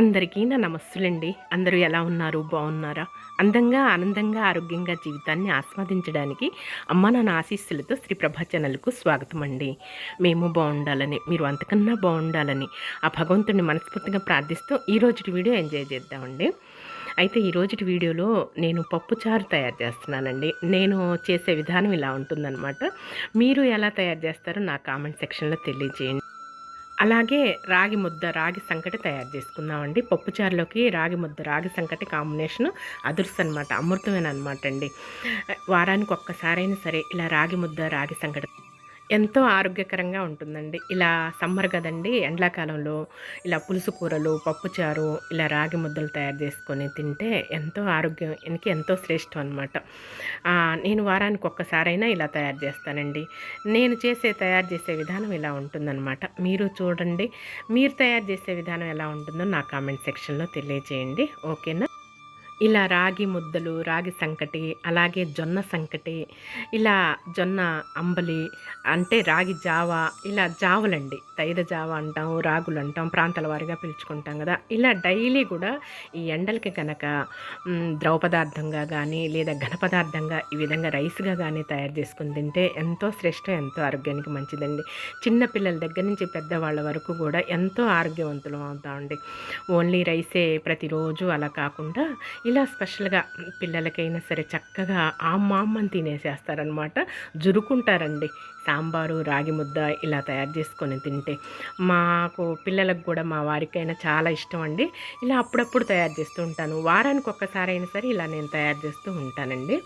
అందరికీ నా నమస్సులండి. అందరూ ఎలా ఉన్నారు? బాగున్నారా? అందంగా ఆనందంగా ఆరోగ్యంగా జీవితాన్ని ఆస్వాదించడానికి అమ్మ నాన్న ఆశీస్సులతో శ్రీ ప్రభా ఛానల్కు స్వాగతం అండి మేము బాగుండాలని మీరు అంతకన్నా బాగుండాలని ఆ భగవంతుడిని మనస్ఫూర్తిగా ప్రార్థిస్తూ ఈ రోజుటి వీడియో ఎంజాయ్ చేద్దామండి. అయితే ఈ రోజుటి వీడియోలో నేను పప్పుచారు తయారు చేస్తున్నానండి. నేను చేసే విధానం ఇలా ఉంటుందన్నమాట. మీరు ఎలా తయారు చేస్తారో నా కామెంట్ సెక్షన్లో తెలియజేయండి. అలాగే రాగి ముద్ద రాగి సంకటి తయారు చేసుకుందామండి. పప్పుచారులోకి రాగి ముద్ద రాగి సంకటి కాంబినేషన్ అదుర్స్ అనమాట అమృతమేనమాట అండి. వారానికి ఒక్కసారైనా సరే ఇలా రాగి ముద్ద రాగి సంకటి ఎంతో ఆరోగ్యకరంగా ఉంటుందండి. ఇలా సమ్మర్ కదండి ఎండాకాలంలో ఇలా పులుసు కూరలు పప్పుచారు ఇలా రాగి ముద్దలు తయారు చేసుకొని తింటే ఎంతో ఆరోగ్యానికి ఎంతో శ్రేష్టం అనమాట నేను వారానికి ఒక్కసారైనా ఇలా తయారు చేస్తానండి. నేను చేసే తయారు చేసే విధానం ఇలా ఉంటుందన్నమాట. మీరు చూడండి మీరు తయారు చేసే విధానం ఎలా ఉంటుందో నా కామెంట్ సెక్షన్లో తెలియజేయండి ఓకేనా? ఇలా రాగి ముద్దలు రాగి సంకటి అలాగే జొన్న సంకటి ఇలా జొన్న అంబలి అంటే రాగి జావ ఇలా జావలండి. తైర జావ అంటాం రాగులు అంటాం ప్రాంతాల వారిగా పిలుచుకుంటాం కదా. ఇలా డైలీ కూడా ఈ ఎండలకి కనుక ద్రవ పదార్థంగా కానీ లేదా ఘన పదార్థంగా ఈ విధంగా రైస్గా కానీ తయారు చేసుకుని తింటే ఎంతో శ్రేష్టం ఎంతో ఆరోగ్యానికి మంచిదండి. చిన్న పిల్లల దగ్గర నుంచి పెద్దవాళ్ళ వరకు కూడా ఎంతో ఆరోగ్యవంతులం అవుతామండి. ఓన్లీ రైసే ప్రతిరోజు అలా కాకుండా ఇలా స్పెషల్గా పిల్లలకైనా సరే చక్కగా ఆ మామ్మని తినేసేస్తారనమాట జురుకుంటారండి. సాంబారు రాగి ముద్ద ఇలా తయారు చేసుకొని తింటే. మాకు పిల్లలకు కూడా మా వారికైనా చాలా ఇష్టం అండి ఇలా అప్పుడప్పుడు తయారు చేస్తూ ఉంటాను. వారానికి ఒక్కసారి అయినా సరే ఇలా నేను తయారు చేస్తూ ఉంటానండి.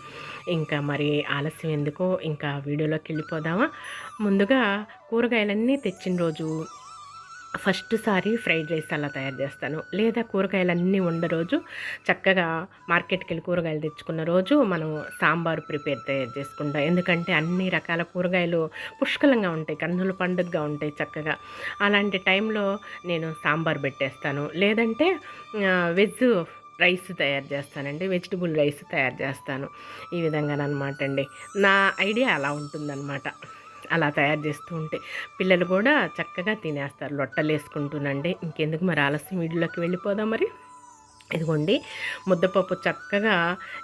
ఇంకా మరి ఆలస్యం ఎందుకో ఇంకా వీడియోలోకి వెళ్ళిపోదామా? ముందుగా కూరగాయలన్నీ తెచ్చిన రోజు ఫస్ట్ సారి ఫ్రైడ్ రైస్ అలా తయారు చేస్తాను. లేదా కూరగాయలు అన్నీ ఉండ రోజు చక్కగా మార్కెట్కి వెళ్ళి కూరగాయలు తెచ్చుకున్న రోజు మనం సాంబారు ప్రిపేర్ తయారు చేసుకుంటాం. ఎందుకంటే అన్ని రకాల కూరగాయలు పుష్కలంగా ఉంటాయి కన్నుల పండుగగా ఉంటాయి చక్కగా. అలాంటి టైంలో నేను సాంబార్ పెట్టేస్తాను. లేదంటే వెజ్ రైస్ తయారు చేస్తానండి. వెజిటబుల్ రైస్ తయారు చేస్తాను. ఈ విధంగా అనమాట అండి. నా ఐడియా అలా ఉంటుందన్నమాట. అలా తయారు చేస్తూ ఉంటే పిల్లలు కూడా చక్కగా తినేస్తారు. లొట్టలు వేసుకుంటూనండి ఇంకెందుకు మరి ఆలస్యం? వీడియోలోకి వెళ్ళిపోదాం మరి. ఇదిగోండి ముద్దపప్పు చక్కగా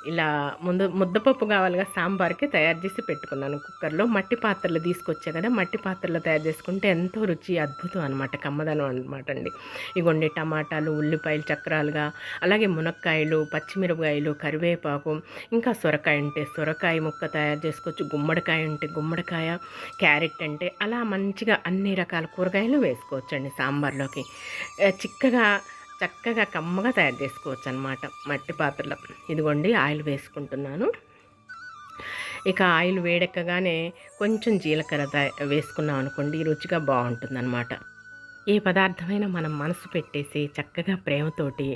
ఇలా ముందు ముద్దపప్పు కావాలిగా సాంబార్కి తయారు చేసి పెట్టుకున్నాను కుక్కర్లో. మట్టి పాత్రలు తీసుకొచ్చా కదా మట్టి పాత్రలో తయారు చేసుకుంటే ఎంతో రుచి అద్భుతం అనమాట కమ్మదనం అనమాట అండి. ఇగోండి టమాటాలు ఉల్లిపాయలు చక్రాలుగా అలాగే మునక్కాయలు పచ్చిమిరపకాయలు కరివేపాకు ఇంకా సొరకాయ ఉంటే సొరకాయ ముక్క తయారు చేసుకోవచ్చు గుమ్మడికాయ ఉంటే గుమ్మడికాయ క్యారెట్ అంటే అలా మంచిగా అన్ని రకాల కూరగాయలు వేసుకోవచ్చు అండి సాంబార్లోకి చిక్కగా చక్కగా కమ్మగా తయారు చేసుకోవచ్చు అనమాట మట్టి పాత్రలో. ఇదిగోండి ఆయిల్ వేసుకుంటున్నాను. ఇక ఆయిల్ వేడెక్కగానే కొంచెం జీలకర్ర వేసుకున్నాం అనుకోండి రుచిగా బాగుంటుందన్నమాట. ఏ పదార్థమైనా మనం మనసు పెట్టేసి చక్కగా ప్రేమతోటి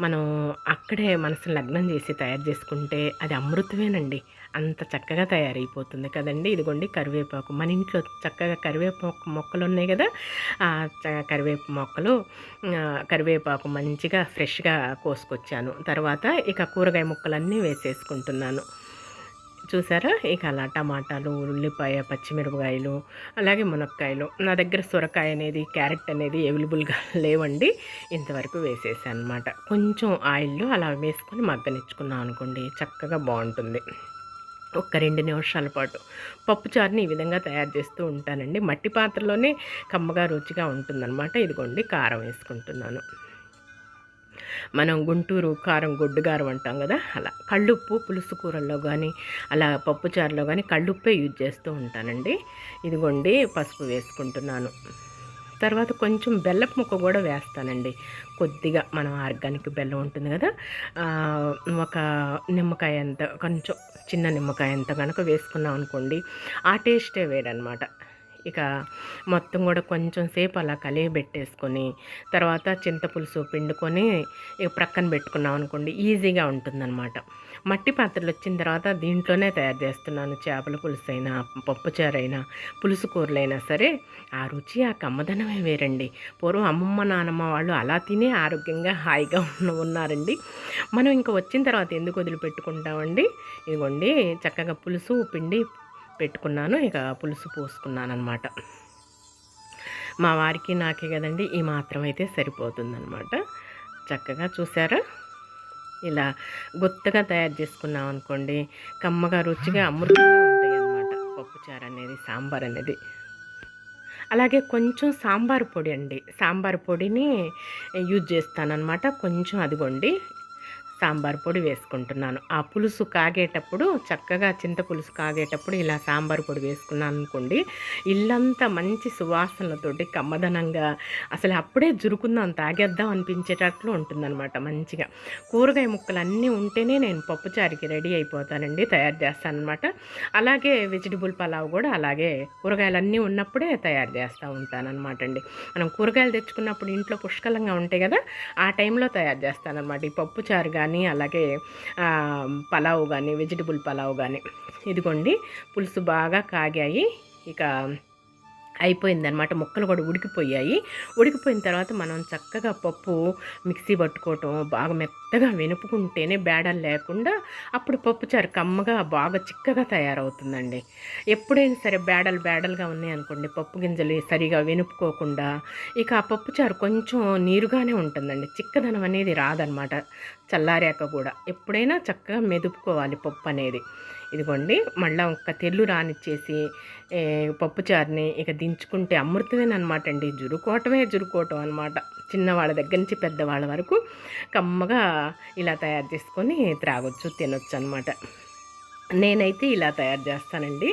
మనం అక్కడే మనసు లగ్నం చేసి తయారు చేసుకుంటే అది అమృతమేనండి. అంత చక్కగా తయారైపోతుంది కదండి. ఇదిగోండి కరివేపాకు. మన ఇంట్లో చక్కగా కరివేపాకు మొక్కలు ఉన్నాయి కదా కరివేపు మొక్కలు కరివేపాకు మంచిగా ఫ్రెష్గా కోసుకొచ్చాను. తర్వాత ఇక కూరగాయ ముక్కలన్నీ వేసేసుకుంటున్నాను. చూసారా? ఇక అలా టమాటాలు ఉల్లిపాయ పచ్చిమిరపకాయలు అలాగే మునక్కాయలు. నా దగ్గర సొరకాయ అనేది క్యారెట్ అనేది అవైలబుల్గా లేవండి. ఇంతవరకు వేసేసాను అనమాట కొంచెం ఆయిల్లో అలా వేసుకొని మగ్గనిచ్చుకున్నాం అనుకోండి చక్కగా బాగుంటుంది. ఒక్క రెండు నిమిషాల పాటు. పప్పుచారుని ఈ విధంగా తయారు చేస్తూ ఉంటానండి. మట్టి పాత్రలోనే కమ్మగా రుచిగా ఉంటుందన్నమాట. ఇదిగోండి కారం వేసుకుంటున్నాను. మనం గుంటూరు కారం గొడ్డుగారం అంటాం కదా అలా కళ్ళుప్పు పులుసు కూరల్లో కానీ అలా పప్పుచారులో కానీ కళ్ళుప్పే యూజ్ చేస్తూ ఉంటానండి. ఇదిగోండి పసుపు వేసుకుంటున్నాను. తర్వాత కొంచెం బెల్లపు ముక్క కూడా వేస్తానండి. కొద్దిగా మనం ఆర్గానిక్ బెల్లం ఉంటుంది కదా ఒక నిమ్మకాయ అంత కొంచెం చిన్న నిమ్మకాయ అంత కనుక వేసుకున్నాం అనుకోండి ఆ టేస్టే వేడనమాట ఇక మొత్తం కూడా కొంచెం సేపు అలా పెట్టేసుకొని తర్వాత చింతపులుసు పిండుకొని ఇక ప్రక్కన పెట్టుకున్నాం అనుకోండి ఈజీగా ఉంటుందన్నమాట. మట్టి పాత్రలు వచ్చిన తర్వాత దీంట్లోనే తయారు చేస్తున్నాను. చేపల పులుసు అయినా పప్పుచారైనా పులుసు కూరలైనా సరే ఆ రుచి ఆ కమ్మదనమే వేరండి. పూర్వం అమ్మమ్మ నానమ్మ వాళ్ళు అలా తినే ఆరోగ్యంగా హాయిగా ఉన్న ఉన్నారండి. మనం ఇంకా వచ్చిన తర్వాత ఎందుకు వదిలిపెట్టుకుంటామండి? ఇదిగోండి చక్కగా పులుసు పిండి పెట్టుకున్నాను. ఇక పులుసు పోసుకున్నాను అనమాట మా వారికి నాకే కదండి ఈ మాత్రం అయితే సరిపోతుందనమాట చక్కగా చూసారా? ఇలా గుత్తగా తయారు చేసుకున్నాం అనుకోండి కమ్మగా రుచిగా అమృతంగా ఉంటాయి అన్నమాట పప్పుచారు అనేది సాంబార్ అనేది. అలాగే కొంచెం సాంబార్ పొడి అండి. సాంబార్ పొడిని యూజ్ చేస్తానన్నమాట. కొంచెం అదిగోండి సాంబార్ పొడి వేసుకుంటున్నాను. ఆ పులుసు కాగేటప్పుడు చక్కగా చింత పులుసు కాగేటప్పుడు ఇలా సాంబార్ పొడి వేసుకున్నాను అనుకోండి ఇల్లంతా మంచి సువాసనలతోటి కమ్మదనంగా అసలు అప్పుడే జురుకుందాం తాగేద్దాం అనిపించేటట్లు ఉంటుందన్నమాట మంచిగా. కూరగాయ ముక్కలు అన్నీ ఉంటేనే నేను పప్పుచారికి రెడీ అయిపోతానండి తయారు చేస్తానమాట అలాగే వెజిటబుల్ పలావ్ కూడా అలాగే కూరగాయలు అన్నీ ఉన్నప్పుడే తయారు చేస్తూ ఉంటానన్నమాట అండి. మనం కూరగాయలు తెచ్చుకున్నప్పుడు ఇంట్లో పుష్కలంగా ఉంటాయి కదా ఆ టైంలో తయారు చేస్తానన్నమాట. ఈ పప్పుచారు కానీ కానీ అలాగే పలావ్ కానీ వెజిటబుల్ పలావ్ కానీ ఇదిగోండి పులుసు బాగా కాగాయి. ఇక అయిపోయిందనమాట ముక్కలు కూడా ఉడికిపోయాయి. ఉడికిపోయిన తర్వాత మనం చక్కగా పప్పు మిక్సీ పట్టుకోవటం బాగా మెత్తగా వెనుపుకుంటేనే బేడలు లేకుండా అప్పుడు పప్పుచారు కమ్మగా బాగా చిక్కగా తయారవుతుందండి. ఎప్పుడైనా సరే బేడలు బేడలుగా ఉన్నాయనుకోండి పప్పు గింజలు సరిగా వెనుపుకోకుండా ఇక ఆ పప్పుచారు కొంచెం నీరుగానే ఉంటుందండి. చిక్కదనం అనేది రాదనమాట చల్లారాక కూడా ఎప్పుడైనా చక్కగా మెదుపుకోవాలి పప్పు అనేది. ఇదిగోండి మళ్ళీ ఒక తెల్లు రానిచ్చేసి పప్పుచారుని ఇక దించుకుంటే అమృతమేనమాట అండి. జురుకోవటమే జురుకోవటం అనమాట చిన్నవాళ్ళ దగ్గర నుంచి పెద్దవాళ్ళ వరకు కమ్మగా ఇలా తయారు చేసుకొని త్రాగొచ్చు తినొచ్చు అనమాట నేనైతే ఇలా తయారు చేస్తానండి.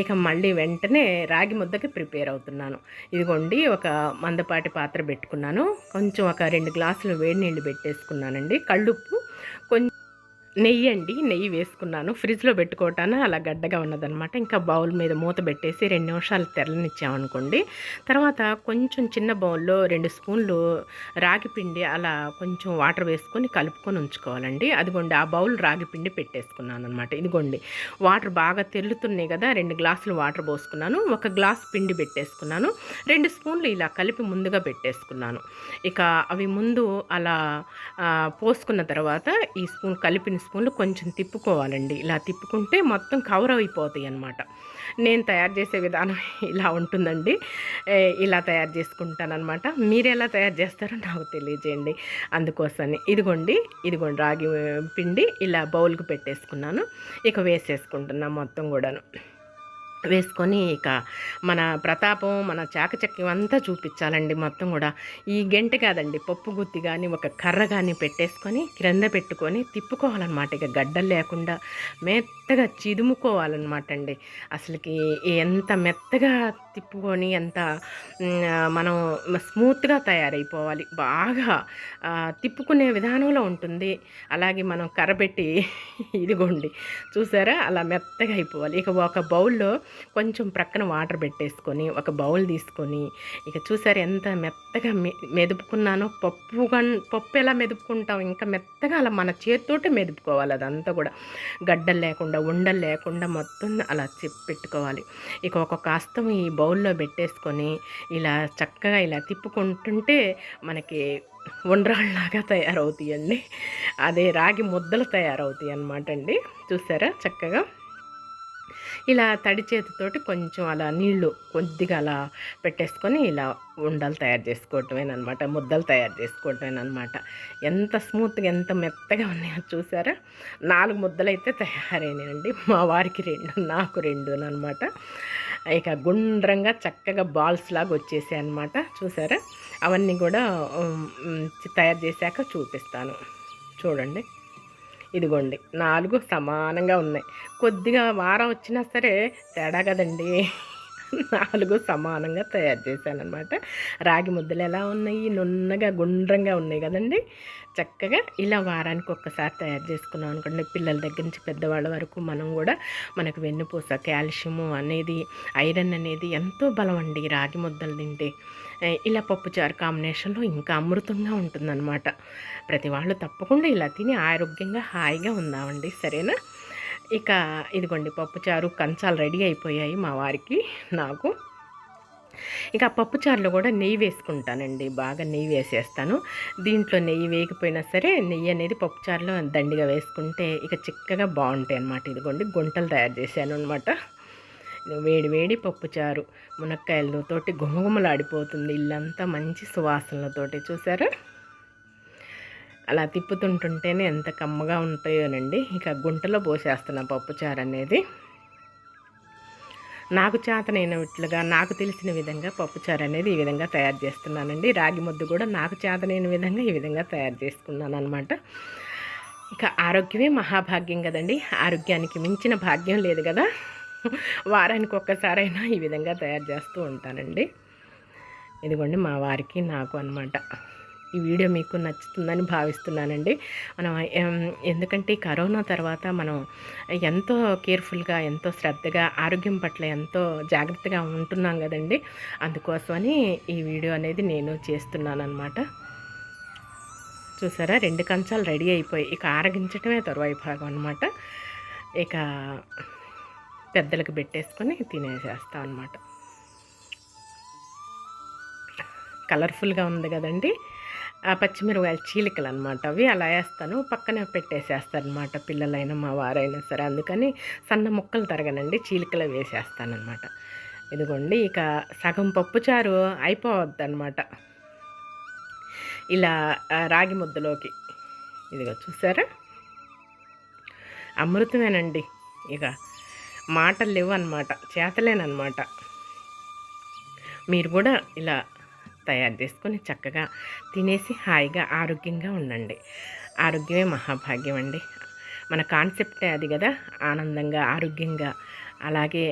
ఇక మళ్ళీ వెంటనే రాగి ముద్దకి ప్రిపేర్ అవుతున్నాను. ఇదిగోండి ఒక మందపాటి పాత్ర పెట్టుకున్నాను. కొంచెం ఒక రెండు గ్లాసులు వేడి నీళ్ళు పెట్టేసుకున్నానండి. కళ్ళుప్పు కొంచెం నెయ్యి అండి నెయ్యి వేసుకున్నాను. ఫ్రిడ్జ్లో పెట్టుకోవటాను అలా గడ్డగా ఉన్నదనమాట ఇంకా బౌల్ మీద మూత పెట్టేసి రెండు నిమిషాలు తెరలనిచ్చామనుకోండి. తర్వాత కొంచెం చిన్న బౌల్లో రెండు స్పూన్లు రాగి పిండి అలా కొంచెం వాటర్ వేసుకొని కలుపుకొని ఉంచుకోవాలండి. అదిగోండి ఆ బౌల్ రాగి పిండి పెట్టేసుకున్నాను అనమాట ఇదిగోండి వాటర్ బాగా తెల్లుతున్నాయి కదా రెండు గ్లాసులు వాటర్ పోసుకున్నాను. ఒక గ్లాస్ పిండి పెట్టేసుకున్నాను. రెండు స్పూన్లు ఇలా కలిపి ముందుగా పెట్టేసుకున్నాను. ఇక అవి ముందు అలా పోసుకున్న తర్వాత ఈ స్పూన్ కలిపిన స్పూన్లు కొంచెం తిప్పుకోవాలండి. ఇలా తిప్పుకుంటే మొత్తం కవర్ అయిపోతాయి అన్నమాట. నేను తయారు చేసే విధానం ఇలా ఉంటుందండి. ఇలా తయారు చేసుకుంటానమాట మీరు ఎలా తయారు చేస్తారో నాకు తెలియజేయండి. అందుకోసమని ఇదిగోండి ఇదిగోండి రాగి పిండి ఇలా బౌల్కి పెట్టేసుకున్నాను. ఇక వేసేసుకుంటున్నాను మొత్తం కూడాను. వేసుకొని ఇక మన ప్రతాపం మన చాకచక్యం అంతా చూపించాలండి మొత్తం కూడా. ఈ గంట కాదండి పప్పు గుత్తి కానీ ఒక కర్ర కానీ పెట్టేసుకొని క్రింద పెట్టుకొని తిప్పుకోవాలన్నమాట. ఇక గడ్డలు లేకుండా మెత్తగా చిదుముకోవాలన్నమాట అండి అసలుకి ఎంత మెత్తగా తిప్పుకొని ఎంత మనం స్మూత్గా తయారైపోవాలి. బాగా తిప్పుకునే విధానంలో ఉంటుంది. అలాగే మనం కర్రబెట్టి ఇదిగోండి చూసారా? అలా మెత్తగా అయిపోవాలి. ఇక ఒక బౌల్లో కొంచెం ప్రక్కన వాటర్ పెట్టేసుకొని ఒక బౌల్ తీసుకొని ఇక చూసారు ఎంత మెత్తగా మెదుపుకున్నానో? పప్పు పప్పు ఎలా మెదుపుకుంటాం? ఇంకా మెత్తగా అలా మన చేతితోటే మెదుపుకోవాలి అదంతా కూడా. గడ్డలు లేకుండా ఉండలు లేకుండా మొత్తం అలా పెట్టుకోవాలి. ఇక ఒక కాస్తం ఈ బౌల్లో పెట్టేసుకొని ఇలా చక్కగా ఇలా తిప్పుకుంటుంటే మనకి ఉండ్రాళ్ళలాగా తయారవుతాయండి. అదే రాగి ముద్దలు తయారవుతాయి అన్నమాట అండి. చూసారా? చక్కగా. ఇలా తడి చేతితోటి కొంచెం అలా నీళ్ళు కొద్దిగా అలా పెట్టేసుకొని ఇలా ఉండలు తయారు చేసుకోవటమేనమాట ముద్దలు తయారు చేసుకోవటమేనమాట ఎంత స్మూత్గా ఎంత మెత్తగా ఉన్నాయో చూసారా? నాలుగు ముద్దలు అయితే తయారైనాయండి. మా వారికి రెండు నాకు రెండు అనమాట ఇక గుండ్రంగా చక్కగా బాల్స్ లాగా వచ్చేసాయి అనమాట చూసారా? అవన్నీ కూడా తయారు చేశాక చూపిస్తాను. చూడండి. ఇదిగోండి నాలుగు సమానంగా ఉన్నాయి. కొద్దిగా వారం వచ్చినా సరే తేడా కదండి. నాలుగు సమానంగా తయారు చేశాను అనమాట రాగి ముద్దలు ఎలా ఉన్నాయి? నున్నగా గుండ్రంగా ఉన్నాయి కదండి. చక్కగా ఇలా వారానికి ఒక్కసారి తయారు చేసుకున్నాం అనుకోండి. పిల్లల దగ్గర నుంచి పెద్దవాళ్ళ వరకు మనం కూడా మనకు వెన్నుపూస కాల్షియము అనేది ఐరన్ అనేది ఎంతో బలం అండి రాగి ముద్దలు తింటే. ఇలా పప్పుచారు కాంబినేషన్లో ఇంకా అమృతంగా ఉంటుందన్నమాట. ప్రతి వాళ్ళు తప్పకుండా ఇలా తిని ఆరోగ్యంగా హాయిగా ఉందామండి సరేనా? ఇక ఇదిగోండి పప్పుచారు కంచాలు రెడీ అయిపోయాయి మా వారికి నాకు. ఇక పప్పుచారులో కూడా నెయ్యి వేసుకుంటానండి బాగా నెయ్యి వేసేస్తాను. దీంట్లో నెయ్యి వేయకపోయినా సరే నెయ్యి అనేది పప్పుచారులో దండిగా వేసుకుంటే ఇక చిక్కగా బాగుంటాయి అన్నమాట ఇదిగోండి గుంటలు తయారు చేశాను అనమాట వేడి వేడి పప్పుచారు మునక్కాయలతోటి గుమగుమలాడిపోతుంది ఇల్లంతా మంచి సువాసనలతోటి చూసారా అలా తిప్పుతుంటుంటేనే ఎంత కమ్మగా ఉంటాయోనండి. ఇక గుంటలో పోసేస్తున్నా పప్పుచారు అనేది. నాకు చేతనైనట్లుగా నాకు తెలిసిన విధంగా పప్పుచారు అనేది ఈ విధంగా తయారు చేస్తున్నానండి. రాగి ముద్దు కూడా నాకు చేతనైన విధంగా ఈ విధంగా తయారు చేసుకున్నాను అనమాట ఇక ఆరోగ్యమే మహాభాగ్యం కదండి. ఆరోగ్యానికి మించిన భాగ్యం లేదు కదా. వారానికి ఒక్కసారైనా ఈ విధంగా తయారు చేస్తూ ఉంటానండి. ఇదిగోండి మా వారికి నాకు అనమాట ఈ వీడియో మీకు నచ్చుతుందని భావిస్తున్నానండి. మనం ఎందుకంటే కరోనా తర్వాత మనం ఎంతో కేర్ఫుల్గా ఎంతో శ్రద్ధగా ఆరోగ్యం పట్ల ఎంతో జాగ్రత్తగా ఉంటున్నాం కదండి. అందుకోసమని ఈ వీడియో అనేది నేను చేస్తున్నాను అనమాట చూసారా? రెండు కంచాలు రెడీ అయిపోయి ఇక ఆరగించటమే తరువాయి భాగం అనమాట ఇక పెద్దలకు పెట్టేసుకొని తినేసేస్తాం అనమాట కలర్ఫుల్గా ఉంది కదండి. ఆ పచ్చిమిరపకాయలు చీలికలు అనమాట అవి. అలా వేస్తాను. పక్కనే పెట్టేసేస్తాను అనమాట పిల్లలైనా మా వారైనా సరే. అందుకని సన్న ముక్కలు తరగనండి. చీలికలు వేసేస్తానమాట ఇదిగోండి ఇక సగం పప్పుచారు అయిపోవద్దు అనమాట ఇలా రాగి ముద్దలోకి. ఇదిగో చూసారా? అమృతమేనండి. ఇక మాటలు లేవు అనమాట చేతలేనమాట మీరు కూడా ఇలా తయారు చేసుకొని చక్కగా తినేసి హాయిగా ఆరోగ్యంగా ఉండండి. ఆరోగ్యమే మహాభాగ్యం అండి. మన కాన్సెప్టే అది కదా ఆనందంగా ఆరోగ్యంగా అలాగే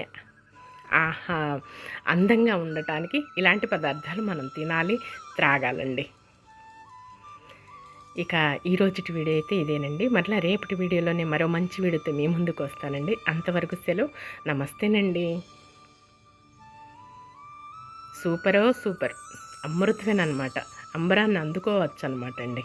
ఆహా అందంగా ఉండటానికి ఇలాంటి పదార్థాలు మనం తినాలి త్రాగాలండి. ఇక ఈరోజుటి వీడియో అయితే ఇదేనండి. మరలా రేపటి వీడియోలోనే మరో మంచి వీడియోతో మీ ముందుకు వస్తానండి. అంతవరకు సెలవు. నమస్తేనండి. సూపరో సూపర్. అమృతమేనమాట అంబరాన్ని అందుకోవచ్చు అనమాట అండి